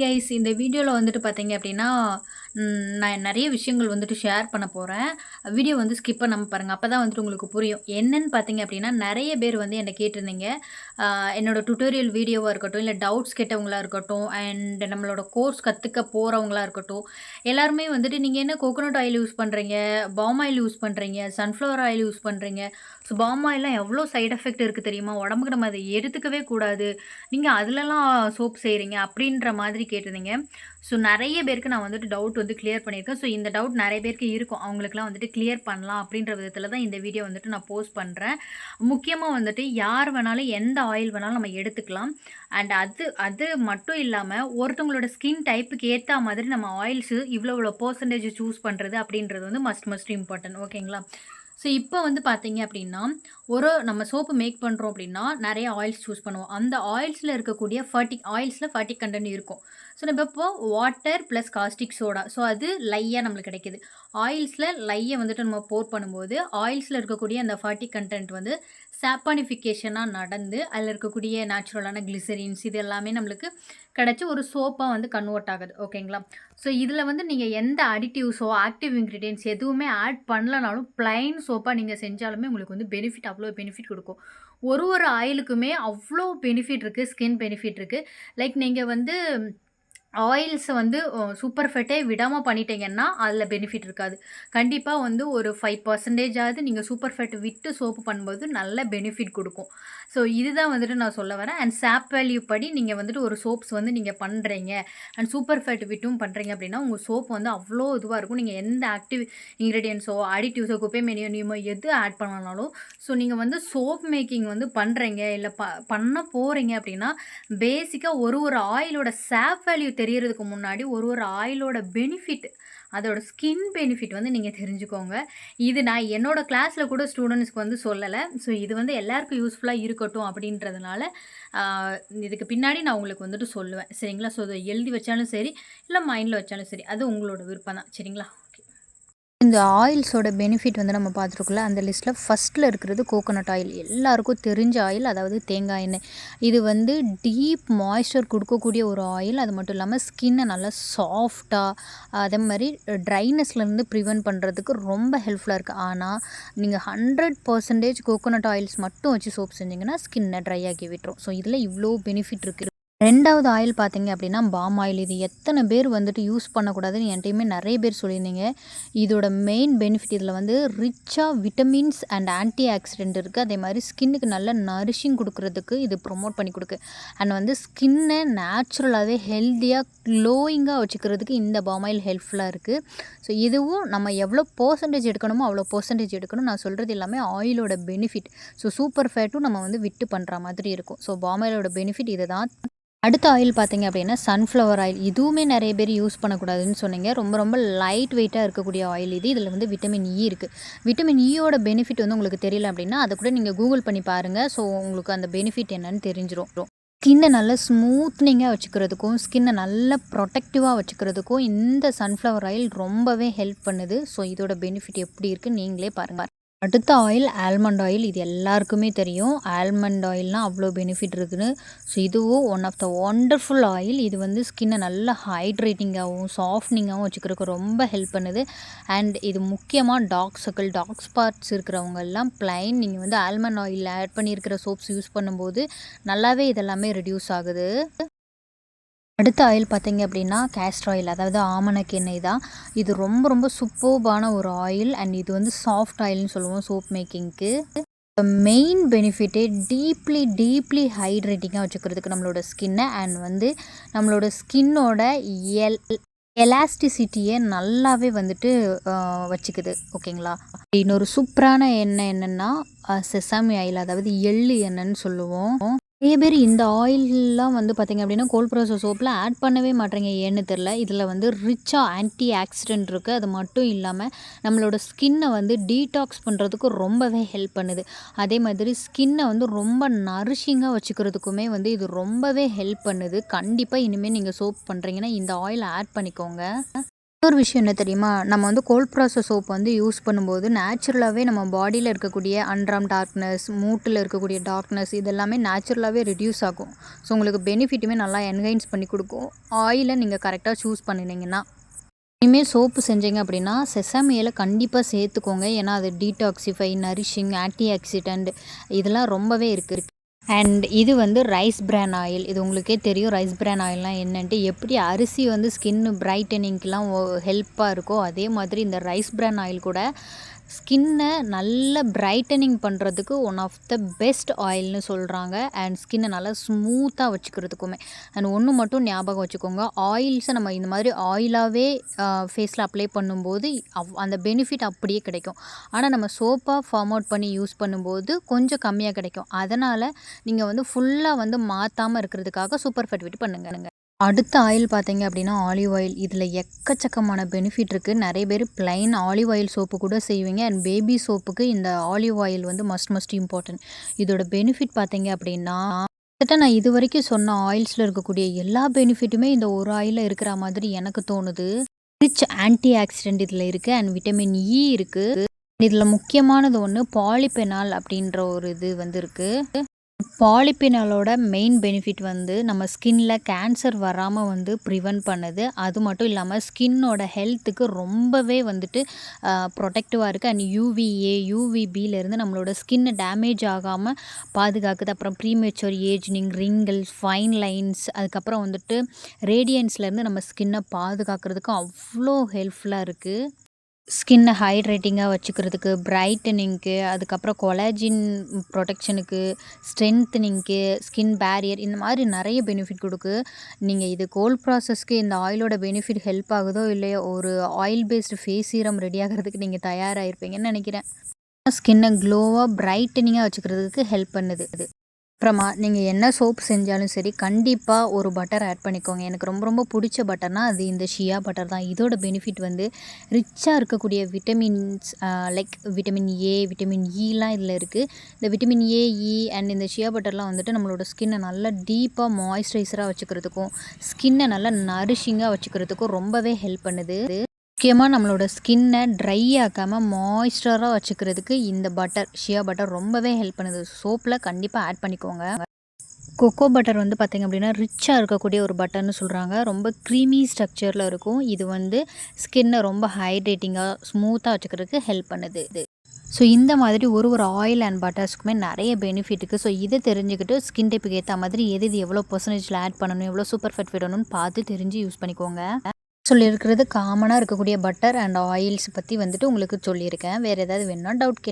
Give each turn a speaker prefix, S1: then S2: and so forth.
S1: Guys இந்த வீடியோவில் வந்துட்டு பார்த்தீங்க அப்படின்னா நான் நிறைய விஷயங்கள் வந்துட்டு ஷேர் பண்ண போகிறேன் வீடியோ வந்து ஸ்கிப் பண்ணாமல் பாருங்கள் அப்போ தான் வந்துட்டு உங்களுக்கு புரியும். என்னன்னு பார்த்தீங்க அப்படின்னா நிறைய பேர் வந்து என்னை கேட்டிருந்தீங்க. என்னோடய டுட்டோரியல் வீடியோவாக இருக்கட்டும் இல்லை டவுட்ஸ் கேட்டவங்களாக இருக்கட்டும் அண்ட் நம்மளோட கோர்ஸ் கற்றுக்க போகிறவங்களா இருக்கட்டும் எல்லாருமே வந்துட்டு நீங்கள் என்ன கோகோனட் ஆயில் யூஸ் பண்ணுறீங்க பாம் ஆயில் யூஸ் பண்ணுறீங்க சன்ஃப்ளவர் ஆயில் யூஸ் பண்ணுறீங்க ஸோ பாம் ஆயிலாம் எவ்வளோ சைட் எஃபெக்ட் இருக்குது தெரியுமா? உடம்புக்கு நம்ம அதை எடுத்துக்கவே கூடாது. நீங்கள் அதிலலாம் சோப் செய்கிறீங்க அப்படின்ற மாதிரி கேட்டிருந்தீங்க. ஸோ நிறைய பேருக்கு நான் வந்துட்டு டவுட் வந்து கிளியர் பண்ணியிருக்கேன். ஸோ இந்த டவுட் நிறைய பேருக்கு இருக்கும். அவங்களுக்குலாம் வந்துட்டு கிளியர் பண்ணலாம் அப்படின்ற விதத்தில் தான் இந்த வீடியோ வந்துட்டு நான் போஸ்ட் பண்ணுறேன் முக்கியமாக வந்துட்டு யார் வேணாலும் எந்த ஆயில் வேணாலும் நம்ம எடுத்துக்கலாம். அண்ட் அது அது மட்டும் இல்லாமல் ஒருத்தவங்களோட ஸ்கின் டைப்புக்கு ஏற்ற மாதிரி நம்ம ஆயில்ஸு இவ்வளோ இவ்வளோ பர்சன்டேஜ் சூஸ் பண்ணுறது அப்படின்றது வந்து மஸ்ட் மஸ்ட் இம்பார்ட்டன்ட் ஓகேங்களா ஸோ இப்போ வந்து பார்த்தீங்க அப்படின்னா ஒரு நம்ம சோப்பு மேக் பண்ணுறோம் அப்படின்னா நிறைய ஆயில்ஸ் சூஸ் பண்ணுவோம். அந்த ஆயில்ஸில் இருக்கக்கூடிய ஃபர்ட்டிக் ஆயில்ஸில் ஃபர்ட்டிக் கண்டென்ட் இருக்கும். ஸோ நம்ம இப்போ water plus caustic soda so அது லையாக நம்மளுக்கு கிடைக்கிது. ஆயில்ஸில் லையை வந்துட்டு நம்ம போர் பண்ணும்போது ஆயில்ஸில் இருக்கக்கூடிய அந்த ஃபார்ட்டி கண்டென்ட் வந்து சாப்பானிஃபிகேஷனாக நடந்து அதில் இருக்கக்கூடிய நேச்சுரலான கிளிசரின்ஸ் இது எல்லாமே நம்மளுக்கு கிடச்சி ஒரு சோப்பாக வந்து கன்வெர்ட் ஆகுது. ஓகேங்களா ஸோ இதில் வந்து நீங்கள் எந்த அடிட்டிவ்ஸோ ஆக்டிவ் இன்க்ரீடியன்ஸ் எதுவுமே ஆட் பண்ணலனாலும் ப்ளைன் சோப்பாக நீங்கள் செஞ்சாலுமே உங்களுக்கு வந்து பெனிஃபிட் அவ்வளோ பெனிஃபிட் கொடுக்கும். ஒரு ஒரு ஆயிலுக்குமே அவ்வளோ பெனிஃபிட் இருக்குது ஸ்கின் பெனிஃபிட் இருக்குது லைக் நீங்கள் வந்து ஆயில்ஸை வந்து சூப்பர் ஃபெட்டே விடாமல் பண்ணிட்டீங்கன்னா அதில் பெனிஃபிட் இருக்காது. கண்டிப்பாக வந்து ஒரு ஃபைவ் பர்சன்டேஜாவது நீங்கள் சூப்பர் ஃபெட் விட்டு சோப்பு பண்ணும்போது நல்ல பெனிஃபிட் கொடுக்கும். ஸோ இதுதான் வந்துட்டு நான் சொல்ல வரேன். அண்ட் சாப் வேல்யூ படி நீங்கள் வந்துட்டு ஒரு சோப்ஸ் வந்து நீங்கள் பண்ணுறீங்க அண்ட் சூப்பர் ஃபேட் விட்டும் பண்ணுறீங்க அப்படின்னா உங்கள் சோப் வந்து அவ்வளோ இதுவாக இருக்கும். நீங்கள் எந்த ஆக்டிவ் இன்க்ரீடியன்ஸோ அடிட்டிவ்ஸோ குப்பை மெனியோ எது ஆட் பண்ணனாலும் ஸோ நீங்கள் வந்து சோப் மேக்கிங் வந்து பண்ணுறீங்க இல்லை ப பண்ண போகிறீங்க அப்படின்னா பேசிக்காக ஒரு ஒரு ஆயிலோட சாப் வேல்யூ தெரியறதுக்கு முன்னாடி ஒரு ஒரு ஆயிலோட பெனிஃபிட் அதோட ஸ்கின் பெனிஃபிட் வந்து நீங்கள் தெரிஞ்சுக்கோங்க. இது நான் என்னோடய கிளாஸில் கூட ஸ்டூடெண்ட்ஸ்க்கு வந்து சொல்லலை. ஸோ இது வந்து எல்லாருக்கும் யூஸ்ஃபுல்லாக இருக்கட்டும் அப்படின்றதுனால இதுக்கு பின்னாடி நான் உங்களுக்கு வந்துட்டு சொல்லுவேன். சரிங்களா? ஸோ இதை எழுதி வச்சாலும் சரி இல்லை மைண்டில் வச்சாலும் சரி அது உங்களோட விருப்பம் தான் சரிங்களா?
S2: இந்த ஆயில்ஸோட பெனிஃபிட் வந்து நம்ம பார்த்துருக்கோம்ல அந்த லிஸ்ட்டில் ஃபஸ்ட்டில் இருக்கிறது கோகோனட் ஆயில் எல்லாருக்கும் தெரிஞ்ச ஆயில் அதாவது தேங்காய் எண்ணெய். இது வந்து டீப் மாய்ஸ்சர் கொடுக்கக்கூடிய ஒரு ஆயில் அது மட்டும் இல்லாமல் ஸ்கின்னை நல்லா சாஃப்டாக அதே மாதிரி ட்ரைனஸ்லேருந்து ப்ரிவென்ட் பண்ணுறதுக்கு ரொம்ப ஹெல்ப்ஃபுல்லாக இருக்குது ஆனால் நீங்கள் ஹண்ட்ரட் பர்சன்டேஜ் கோகோனட் ஆயில்ஸ் மட்டும் வச்சு சோப் செஞ்சிங்கன்னா ஸ்கின்னை ட்ரை ஆக்கி விட்டுரும். ஸோ இதில் இவ்வளோ பெனிஃபிட் இருக்குது ரெண்டாவது ஆயில் பார்த்தீங்க அப்படின்னா பாம் ஆயில். இது எத்தனை பேர் வந்துட்டு யூஸ் பண்ணக்கூடாதுன்னு என்கிட்டையுமே நிறைய பேர் சொல்லியிருந்தீங்க. இதோட மெயின் பெனிஃபிட் இதில் வந்து ரிச்சாக விட்டமின்ஸ் அண்ட் ஆன்டி ஆக்சிடென்ட் இருக்குது அதே மாதிரி ஸ்கின்னுக்கு நல்ல நரிஷிங் கொடுக்குறதுக்கு இது ப்ரொமோட் பண்ணி கொடுக்கு. அண்ட் வந்து ஸ்கின்னை நேச்சுரலாகவே ஹெல்த்தியாக க்ளோயிங்காக வச்சுக்கிறதுக்கு இந்த பாம் ஆயில் ஹெல்ப்ஃபுல்லாக இருக்குது ஸோ இதுவும் நம்ம எவ்வளோ பர்சன்டேஜ் எடுக்கணுமோ அவ்வளோ பர்சன்டேஜ் எடுக்கணும். நான் சொல்கிறது எல்லாமே ஆயிலோட பெனிஃபிட் ஸோ சூப்பர் ஃபேட்டும் நம்ம வந்து விட்டு பண்ணுற மாதிரி இருக்கும். ஸோ பாம் ஆயிலோட பெனிஃபிட் இதை தான் அடுத்த ஆயில் பார்த்தீங்க அப்படின்னா சன்ஃப்ளவர் ஆயில் இதுவுமே நிறைய பேர் யூஸ் பண்ணக்கூடாதுன்னு சொன்னீங்க. ரொம்ப ரொம்ப லைட் வெயிட்டாக இருக்கக்கூடிய ஆயில் இது. இதில் வந்து விட்டமின் இ இருக்குது விட்டமின் இயோட பெனிஃபிட் வந்து உங்களுக்கு தெரியல அப்படின்னா அதை கூட நீங்கள் கூகுள் பண்ணி பாருங்கள் ஸோ உங்களுக்கு அந்த பெனிஃபிட் என்னன்னு தெரிஞ்சிடும் ஸ்கின்னை நல்லா ஸ்மூத்னிங்காக வச்சுக்கிறதுக்கும் ஸ்கின்னை நல்லா ப்ரொடெக்டிவாக வச்சுக்கிறதுக்கும் இந்த சன்ஃப்ளவர் ஆயில் ரொம்பவே ஹெல்ப் பண்ணுது. ஸோ இதோட பெனிஃபிட் எப்படி இருக்குன்னு நீங்களே பாருங்கள் அடுத்த ஆயில் ஆல்மண்ட் ஆயில் இது எல்லாருக்குமே தெரியும். ஆல்மண்ட் ஆயில்னால் அவ்வளோ பெனிஃபிட் இருக்குதுன்னு ஸோ இதுவும் one of the wonderful oil இது வந்து ஸ்கின்னை நல்லா ஹைட்ரேட்டிங்காகவும் சாஃப்ட்னிங்காகவும் வச்சுக்கிறதுக்கு ரொம்ப ஹெல்ப் பண்ணுது. அண்ட் இது முக்கியமாக டாக் சர்க்கிள் டாக் ஸ்பாட்ஸ் இருக்கிறவங்க எல்லாம் பிளைன் நீங்கள் வந்து ஆல்மண்ட் ஆயில் ஆட் பண்ணியிருக்கிற சோப்ஸ் யூஸ் பண்ணும்போது நல்லாவே இதெல்லாமே ரெடியூஸ் ஆகுது. அடுத்த ஆயில் பார்த்தீங்க அப்படின்னா கேஸ்டர் ஆயில் அதாவது ஆமணக்கு எண்ணெய் தான். இது ரொம்ப ரொம்ப சூப்பர்பான ஒரு ஆயில் அண்ட் இது வந்து சாஃப்ட் ஆயில்னு சொல்லுவோம் சோப் மேக்கிங்க்கு மெயின் பெனிஃபிட்டே டீப்லி டீப்லி ஹைட்ரேட்டிங்காக வச்சுக்கிறதுக்கு நம்மளோட ஸ்கின்னை அண்ட் வந்து நம்மளோட ஸ்கின்னோட எல் எலாஸ்டிசிட்டியை நல்லாவே வந்துட்டு வச்சுக்குது. ஓகேங்களா இன்னொரு சூப்பரான எண்ணெய் என்னென்னா செசாமி ஆயில் அதாவது எள்ளு எண்ணெய்ன்னு சொல்லுவோம். நிறைய பேர் இந்த ஆயில்லாம் வந்து பார்த்திங்க அப்படின்னா கோல்ட் ப்ரோசஸ் சோப்பில் ஆட் பண்ணவே மாட்டேங்க. ஏன்னு தெரில இதில் வந்து ரிச்சாக ஆன்டி ஆக்சிடென்ட் இருக்குது அது மட்டும் இல்லாமல் நம்மளோட ஸ்கின்னை வந்து டீடாக்ஸ் பண்ணுறதுக்கு ரொம்பவே ஹெல்ப் பண்ணுது. அதே மாதிரி ஸ்கின்னை வந்து ரொம்ப நரிஷிங்காக வச்சுக்கிறதுக்குமே வந்து இது ரொம்பவே ஹெல்ப் பண்ணுது. கண்டிப்பாக இனிமேல் நீங்கள் சோப் பண்ணுறீங்கன்னா இந்த ஆயில் ஆட் பண்ணிக்கோங்க. இன்னொரு விஷயம் என்ன தெரியுமா? நம்ம வந்து கோல்ட் ப்ராசஸ் சோப் வந்து யூஸ் பண்ணும்போது நேச்சுரலாகவே நம்ம பாடியில் இருக்கக்கூடிய அண்ட்ராம் டார்க்னஸ் மூட்டில் இருக்கக்கூடிய டார்க்னஸ் இதெல்லாமே நேச்சுரலாகவே ரெடியூஸ் ஆகும். ஸோ உங்களுக்கு பெனிஃபிட்டுமே நல்லா என்ஹைன்ஸ் பண்ணி கொடுக்கும். ஆயிலை நீங்கள் கரெக்டாக சூஸ் பண்ணினீங்கன்னா. இனிமேல் சோப்பு செஞ்சீங்க அப்படின்னா செசாமியில் கண்டிப்பாக சேர்த்துக்கோங்க. ஏன்னா அது டீடாக்சிஃபை நரிஷிங் ஆன்டி ஆக்சிடெண்ட் இதெல்லாம் ரொம்பவே இருக்குது அண்ட் இது வந்து ரைஸ் பிரான் ஆயில் இது உங்களுக்கே தெரியும் ரைஸ் பிரான் ஆயில்லாம் என்னன்ட்டு. எப்படி அரிசி வந்து ஸ்கின் பிரைட்டனிங்க்கெலாம் ஹெல்ப்பாக இருக்கோ அதே மாதிரி இந்த ரைஸ் பிரான் ஆயில் கூட ஸ்கின்னை நல்ல பிரைட்டனிங் பண்ணுறதுக்கு ஒன் ஆஃப் த பெஸ்ட் ஆயில்னு சொல்கிறாங்க அண்ட் ஸ்கின்னை நல்லா ஸ்மூத்தாக வச்சுக்கிறதுக்குமே. அண்ட் ஒன்று மட்டும் ஞாபகம் வச்சுக்கோங்க. ஆயில்ஸை நம்ம இந்த மாதிரி ஆயிலாகவே ஃபேஸில் அப்ளை பண்ணும்போது அவ் அந்த பெனிஃபிட் அப்படியே கிடைக்கும். ஆனால் நம்ம சோப்பாக ஃபார்ம் அவுட் பண்ணி யூஸ் பண்ணும்போது கொஞ்சம் கம்மியாக கிடைக்கும். அதனால் நீங்கள் வந்து ஃபுல்லாக வந்து மாற்றாமல் இருக்கிறதுக்காக சூப்பர் ஃபெட்விட் பண்ணுங்க. அடுத்த ஆயில் பார்த்தீங்க அப்படின்னா ஆலிவ் ஆயில் இதில் எக்கச்சக்கமான பெனிஃபிட் இருக்குது நிறைய பேர் பிளைன் ஆலிவ் ஆயில் சோப்பு கூட செய்வீங்க. அண்ட் பேபி சோப்புக்கு இந்த ஆலிவ் ஆயில் வந்து மஸ்ட் மஸ்ட் இம்பார்ட்டன்ட் இதோட பெனிஃபிட் பார்த்தீங்க அப்படின்னா கிட்டத்தட்ட நான் இது வரைக்கும் சொன்ன ஆயில்ஸில் இருக்கக்கூடிய எல்லா பெனிஃபிட்டுமே இந்த ஒரு ஆயிலில் இருக்கிற மாதிரி எனக்கு தோணுது. ரிச் ஆன்டி ஆக்சிடென்ட் இதில் இருக்குது அண்ட் விட்டமின் இ e இருக்குது இதில் முக்கியமானது ஒன்று பாலிபெனால் அப்படின்ற ஒரு இது வந்து இருக்குது பாலிபினாலோட மெயின் பெனிஃபிட் வந்து நம்ம ஸ்கின்ல கேன்சர் வராமல் வந்து ப்ரிவென்ட் பண்ணுது. அது மட்டும் இல்லாமல் ஸ்கின்னோட ஹெல்த்துக்கு ரொம்பவே வந்துட்டு ப்ரொடெக்டிவாக இருக்குது அண்ட் யூவிஏ யூவிபிலேருந்து நம்மளோட ஸ்கின்னை டேமேஜ் ஆகாமல் பாதுகாக்குது. அப்புறம் premature ageing wrinkles fine lines அதுக்கப்புறம் வந்துட்டு ரேடியன்ஸ்லேருந்து நம்ம ஸ்கின்னை பாதுகாக்கிறதுக்கு அவ்வளோ ஹெல்ப்ஃபுல்லாக இருக்குது ஸ்கின்னை ஹைட்ரேட்டிங்காக வச்சுக்கிறதுக்கு பிரைட்டனிங்க்கு அதுக்கப்புறம் கொலாஜின் ப்ரொடெக்ஷனுக்கு ஸ்ட்ரென்த்தனிங்க்கு ஸ்கின் பேரியர் இந்த மாதிரி நிறைய பெனிஃபிட் கொடுக்கு. நீங்கள் இது கோல்ட் ப்ராசஸ்க்கு இந்த ஆயிலோட பெனிஃபிட் ஹெல்ப் ஆகுதோ இல்லையோ ஒரு oil based face serum ready ஆகிறதுக்கு நீங்கள் தயாராகிருப்பீங்கன்னு நினைக்கிறேன். ஸ்கின்னை க்ளோவாக பிரைட்டனிங்காக வச்சுக்கிறதுக்கு ஹெல்ப் பண்ணுது இது. அப்புறமா நீங்கள் என்ன சோப் செஞ்சாலும் சரி கண்டிப்பாக ஒரு பட்டர் ஆட் பண்ணிக்கோங்க. எனக்கு ரொம்ப ரொம்ப பிடிச்ச பட்டர்னால் அது இந்த ஷியா பட்டர் தான். இதோட பெனிஃபிட் வந்து ரிச்சாக இருக்கக்கூடிய vitamins like vitamin A vitamin Ilam இதில் இருக்குது இந்த விட்டமின் ஏ இ அண்ட் இந்த ஷியா பட்டர்லாம் வந்துட்டு நம்மளோட ஸ்கின்னை நல்லா டீப்பாக மாய்ஸ்சரைசராக வச்சுக்கிறதுக்கும் ஸ்கின்னை நல்லா நரிஷிங்காக வச்சுக்கிறதுக்கும் ரொம்பவே ஹெல்ப் பண்ணுது. முக்கியமாக நம்மளோட ஸ்கின்னை ட்ரை ஆக்காமல் மாய்ஸ்டராக வச்சுக்கிறதுக்கு இந்த பட்டர் ஷியா பட்டர் ரொம்பவே ஹெல்ப் பண்ணுது. சோப்பில் கண்டிப்பாக ஆட் பண்ணிக்கோங்க. கொக்கோ பட்டர் வந்து பார்த்திங்க அப்படின்னா ரிச்சாக இருக்கக்கூடிய ஒரு பட்டர்னு சொல்கிறாங்க ரொம்ப க்ரீமி ஸ்ட்ரக்சரில் இருக்கும். இது வந்து ஸ்கின்னை ரொம்ப ஹைட்ரேட்டிங்காக ஸ்மூத்தாக வச்சுக்கிறதுக்கு ஹெல்ப் பண்ணுது இது. ஸோ இந்த மாதிரி ஒரு ஒரு ஆயில் அண்ட் பட்டர்ஸ்க்குமே நிறைய பெனிஃபிட் இருக்குது ஸோ இதை தெரிஞ்சுக்கிட்டு ஸ்கின் டைப்புக்கு ஏற்ற மாதிரி எது இது எவ்வளோ பர்சன்டேஜில் ஆட் பண்ணணும் எவ்வளோ சூப்பர் ஃபெட் விடணும்னு பார்த்து தெரிஞ்சு யூஸ் பண்ணிக்கோங்க. சொல்லியிருக்கிறது காமனாக இருக்கக்கூடிய பட்டர் அண்ட் ஆயில்ஸ் பற்றி வந்துட்டு உங்களுக்கு சொல்லியிருக்கேன். வேறு ஏதாவது வேணும்னா டவுட் கே